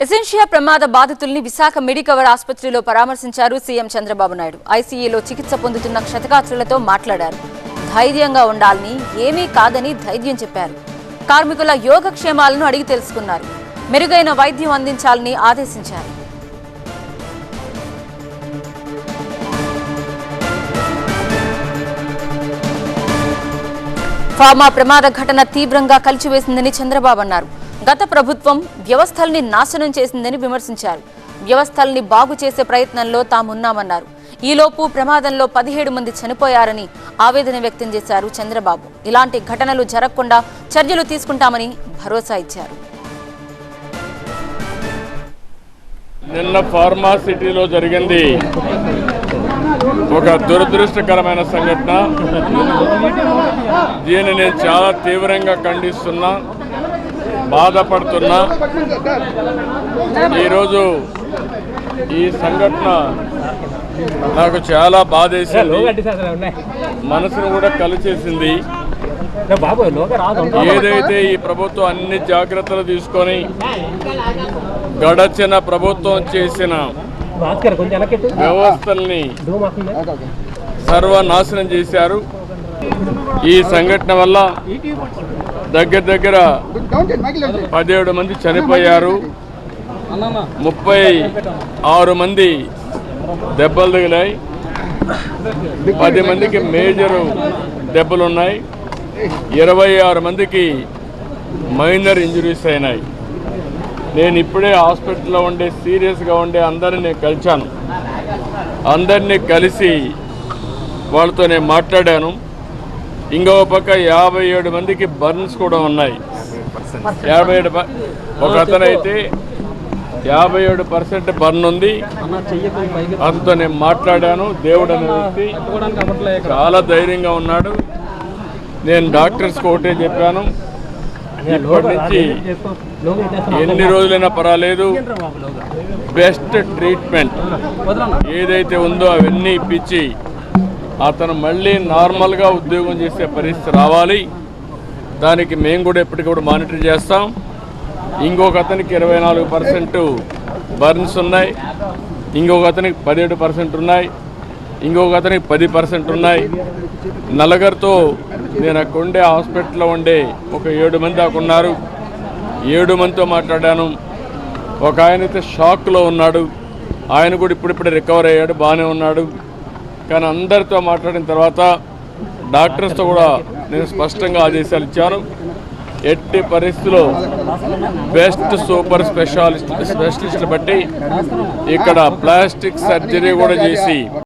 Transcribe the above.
Essentia ప్రమాద బాధితుల్ని Visakha Medicover ఆసుపత్రిలో పరామర్శించారు సీఎం చంద్రబాబు నాయుడు. ఐసీయూలో చికిత్స పొందుతున్న క్షతగాత్రులతో మాట్లాడారు. ధైర్యంగా ఉండాలని ఏమీ కాదని ధైర్యం చెప్పారు. కార్మికుల యోగక్షేమాలను అడిగి తెలుసుకున్నారు. మెరుగైన వైద్యం అందించాలని ఆదేశించారు. ఫార్మా ప్రమాద ఘటన తీవ్రంగా కలిచివేసిందని చంద్రబాబు అన్నారు. గత ప్రభుత్వం వ్యవస్థల్ని నాశనం చేసిందని విమర్శించారు. వ్యవస్థల్ని బాగు చేసే ప్రయత్నంలో తామున్నామన్నారు. ఈలోపు ప్రమాదంలో పదిహేడు మంది చనిపోయారని ఆవేదన వ్యక్తం చేశారు చంద్రబాబు. ఇలాంటి ఘటనలు జరగకుండా చర్యలు తీసుకుంటామని భరోసా ఇచ్చారు. నిన్న ఫార్మాసిటీలో జరిగింది. ఒక దురదృష్టకరమైన సంఘటన. దీన్ని నేను చాలా తీవ్రంగా ఖండిస్తున్నా. బాధపడుతున్నా ఈరోజు ఈ సంఘటన నాకు చాలా బాధేసింది. మనసును కూడా కలిచేసింది ఏదైతే ఈ ప్రభుత్వం అన్ని జాగ్రత్తలు తీసుకొని గడచిన ప్రభుత్వం చేసిన వ్యవస్థల్ని సర్వనాశనం చేశారు. ఈ సంఘటన వల్ల దగ్గర దగ్గర పదిహేడు మంది చనిపోయారు. ముప్పై ఆరు మంది దెబ్బలు తగిలాయి. పది మందికి మేజరు దెబ్బలు ఉన్నాయి ఇరవై ఆరు మందికి మైనర్ ఇంజరీస్ అయినాయి. నేను ఇప్పుడే హాస్పిటల్లో ఉండే సీరియస్గా ఉండే అందరిని నేను కలిశాను అందరినీ కలిసి వాళ్ళతో నేను మాట్లాడాను. ఇంకో పక్క యాభై ఏడు మందికి బర్న్స్ కూడా ఉన్నాయి. యాభై ఏడు ఒక అతనైతే యాభై ఏడు పర్సెంట్ బర్న్ ఉంది. అతనితో నేను మాట్లాడాను. దేవుడు అనే వ్యక్తి. చాలా ధైర్యంగా ఉన్నాడు. నేను డాక్టర్స్ ఒకటే చెప్పాను. ఇప్పటి నుంచి ఎన్ని రోజులైనా పర్వాలేదు. బెస్ట్ ట్రీట్మెంట్ ఏదైతే ఉందో అవన్నీ ఇప్పించి అతను మళ్ళీ నార్మల్గా ఉద్యోగం చేసే పరిస్థితి రావాలి. దానికి మేము కూడా ఎప్పటికప్పుడు మానిటర్ చేస్తాం. ఇంకొక అతనికి ఇరవై నాలుగు పర్సెంట్ బర్న్స్ ఉన్నాయి. ఇంకొక అతనికి పదిహేడు పర్సెంట్ ఉన్నాయి. ఇంకొక అతనికి పది పర్సెంట్ ఉన్నాయి. నలుగురితో నేను అక్కడ ఉండే హాస్పిటల్లో ఉండే ఒక ఏడు మంది దాకా ఉన్నారు. ఏడు మందితో మాట్లాడాను. ఒక ఆయన అయితే షాక్లో ఉన్నాడు. ఆయన కూడా ఇప్పుడిప్పుడే రికవర్ అయ్యాడు. బాగానే ఉన్నాడు. కానీ అందరితో మాట్లాడిన తర్వాత డాక్టర్స్తో కూడా నేను స్పష్టంగా ఆదేశాలు ఇచ్చాను. ఎట్టి పరిస్థితుల్లో బెస్ట్ సూపర్ స్పెషాలిస్ట్ స్పెషలిస్టులు బట్టి ఇక్కడ ప్లాస్టిక్ సర్జరీ కూడా చేసి